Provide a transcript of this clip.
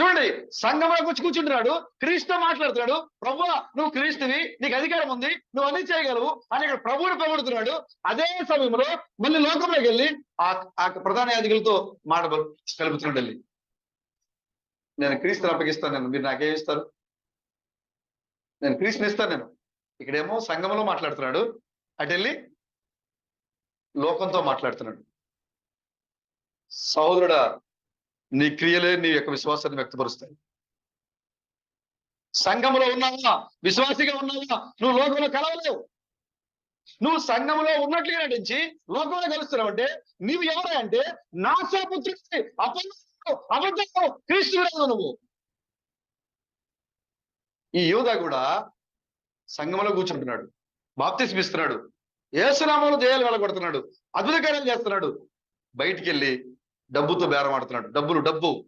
చూడండి సంఘంలో కూర్చు కూర్చుంటున్నాడు కృష్ణ మాట్లాడుతున్నాడు ప్రభు నువ్వు క్రీస్తువి నీకు అధికారం ఉంది నువ్వు అన్ని చేయగలవు అని ఇక్కడ ప్రభువుని పొగడుతున్నాడు. అదే సమయంలో మళ్ళీ లోకంలోకి వెళ్ళి ఆ ఆ ప్రధాన యాదికులతో మాట కలుపుతున్నాడు వెళ్ళి నేను క్రీస్తుని అప్పగిస్తాను నేను మీరు నాకేం ఇస్తారు? నేను క్రీస్తుని ఇస్తాను నేను. ఇక్కడేమో సంఘంలో మాట్లాడుతున్నాడు అటు వెళ్ళి లోకంతో మాట్లాడుతున్నాడు. సహోదరుడా నీ క్రియలే నీ యొక్క విశ్వాసాన్ని వ్యక్తపరుస్తాయి. సంఘములో ఉన్నావా? విశ్వాసిగా ఉన్నావా? నువ్వు లోకంలో కలవలేవు. నువ్వు సంఘంలో ఉన్నట్లు నటించి లోకంలో కలుస్తున్నావు అంటే నీవు ఎవరే అంటే నాశాపుత్రుడి అబద్ధం అబద్ధం క్రీస్తుడు నువ్వు. ఈ యోధ కూడా సంఘంలో కూర్చుంటున్నాడు. బాప్తిస్మిస్తున్నాడు. ఏసునామంలో జయాలు వెళ్ళగొడుతున్నాడు. అద్భుత కార్యాలు చేస్తున్నాడు. బయటికి వెళ్ళి డబ్బుతో బేరం ఆడుతున్నాడు. డబ్బులు డబ్బు.